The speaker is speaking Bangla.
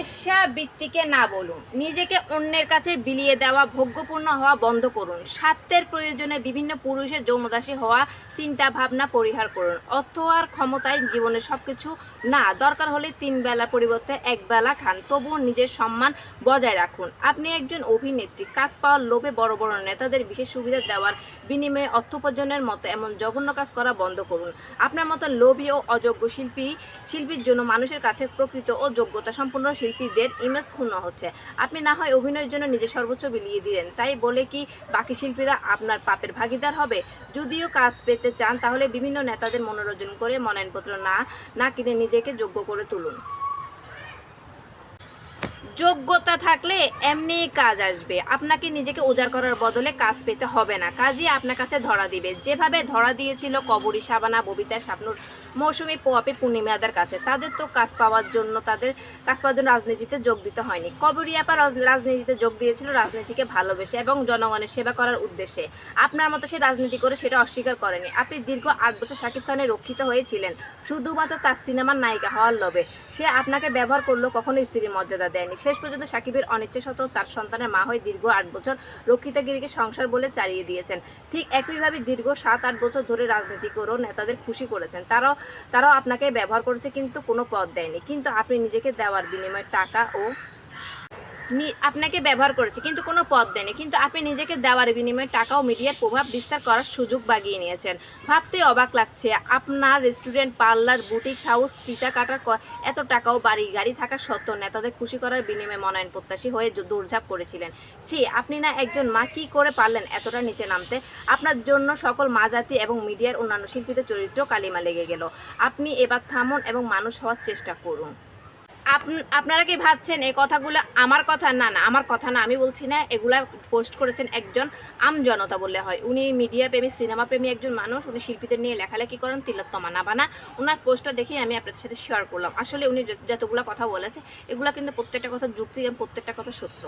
বেশ্যাবৃত্তিকে না বলুন, নিজেকে অন্যের কাছে বিলিয়ে দেওয়া, ভোগ্যপূর্ণ হওয়া বন্ধ করুন। স্বার্থের প্রয়োজনে বিভিন্ন পুরুষের যৌনদাসী হওয়া চিন্তা ভাবনা পরিহার করুন। অর্থ আর ক্ষমতায় জীবনে সব কিছু না, দরকার হলে তিন বেলার পরিবর্তে এক বেলা খান। তবুও নিজের সম্মান বজায় রাখুন। আপনি একজন অভিনেত্রী, কাজ পাওয়ার লোভে বড় বড় নেতাদের বিশেষ সুবিধা দেওয়ার বিনিময়ে অর্থ উপার্জনের মতো এমন জঘন্য কাজ করা বন্ধ করুন। আপনার মতো লোভী ও অযোগ্য শিল্পী, শিল্পীর জন্য মানুষের কাছে প্রকৃত ও যোগ্যতা সম্পূর্ণ সম্পন্ন শিল্পীদের ইমেজ ক্ষুণ্ণ হচ্ছে। আপনি না হয় অভিনয়ের জন্য নিজের সর্বোচ্চ বিলিয়ে দিলেন। তাই বলে কি বাকি শিল্পীরা আপনার পাপের ভাগিদার হবে? যদিও কাজ পেতে চান, তাহলে বিভিন্ন নেতাদের মনোরঞ্জন করে মনোনয়নপত্র না না কিনে নিজেকে যোগ্য করে তুলুন। যোগ্যতা থাকলে এমনি কাজ আসবে। আপনাকে নিজেকে উজাড় করার বদলে কাজ পেতে হবে না। কাজই আপনার কাছে ধরা দিবে। যেভাবে ধরা দিয়েছিল কবরী সাবানা, ববিতা শাবনুর, মৌসুমি পোয়াপি, পূর্ণিমাদের কাছে, তাদের তো কাজ পাওয়ার জন্য তাদের কাজ পাওয়ার জন্য রাজনীতিতে যোগ দিতে হয়নি। কবরী আপা রাজনীতিতে যোগ দিয়েছিল রাজনীতিকে ভালোবেসে এবং জনগণের সেবা করার উদ্দেশ্যে। আপনার মতো সে রাজনীতি করে সেটা অস্বীকার করেনি। আপনি দীর্ঘ আট বছর শাকিব খানের রক্ষিত হয়েছিলেন। শুধুমাত্র তার সিনেমার নায়িকা হওয়ার লোভে। সে আপনাকে ব্যবহার করল কখনো স্ত্রীর মর্যাদা দেয়নি। শেষ পর্যন্ত সাকিবের অনিচ্ছা সত্ত্বেও তার সন্তানের মা হয়ে দীর্ঘ আট বছর রক্ষিতাগিরিকে সংসার বলে চালিয়ে দিয়েছেন। ঠিক একইভাবে দীর্ঘ সাত, আট বছর ধরে রাজনীতি করেও নেতাদের খুশি করেছেন। তারাও তারাও আপনাকে ব্যবহার করেছে কিন্তু কোনো পদ দেয়নি। কিন্তু আপনি নিজেকে দেওয়ার বিনিময়ে টাকা ও আপনাকে ব্যবহার করেছে, কিন্তু কোনো পদ দেয়নি। কিন্তু আপনি নিজেকে দেওয়ার বিনিময়ে টাকা ও মিডিয়ার প্রভাব বিস্তার করার সুযোগ বাগিয়ে নিয়েছেন। ভাবতে অবাক লাগছে, আপনার রেস্টুরেন্ট, পার্লার বুটিক হাউস, ফিতা কাটার এত টাকাও বাড়ি, গাড়ি থাকা সত্ত্বেও নেতাদের খুশি করার বিনিময়ে মনোনয়ন প্রত্যাশী হয়ে দৌড়ঝাঁপ করেছিলেন। ছি, আপনি না একজন মা, কী করে পারলেন এতটা নিচে নামতে? আপনার জন্য সকল মা জাতি এবং মিডিয়ার অন্যান্য শিল্পীদের চরিত্র কালিমা লেগে গেল। আপনি এবার থামুন এবং মানুষ হওয়ার চেষ্টা করুন। আপনারা কি ভাবছেন এই কথাগুলো আমার কথা? না না, আমার কথা না, আমি বলছি না, এগুলা পোস্ট করেছেন একজন আম জনতা বললে হয়। উনি মিডিয়া প্রেমী, সিনেমা প্রেমী একজন মানুষ, উনি শিল্পীদের নিয়ে লেখালেখি করেন, তিলোত্তমা না বানা ওনার পোস্টটা দেখেই আমি আপনাদের সাথে শেয়ার করলাম। আসলে উনি যতগুলো কথা বলেছে, এগুলা কিন্তু প্রত্যেকটা কথা যুক্তি এবং প্রত্যেকটা কথা সত্য।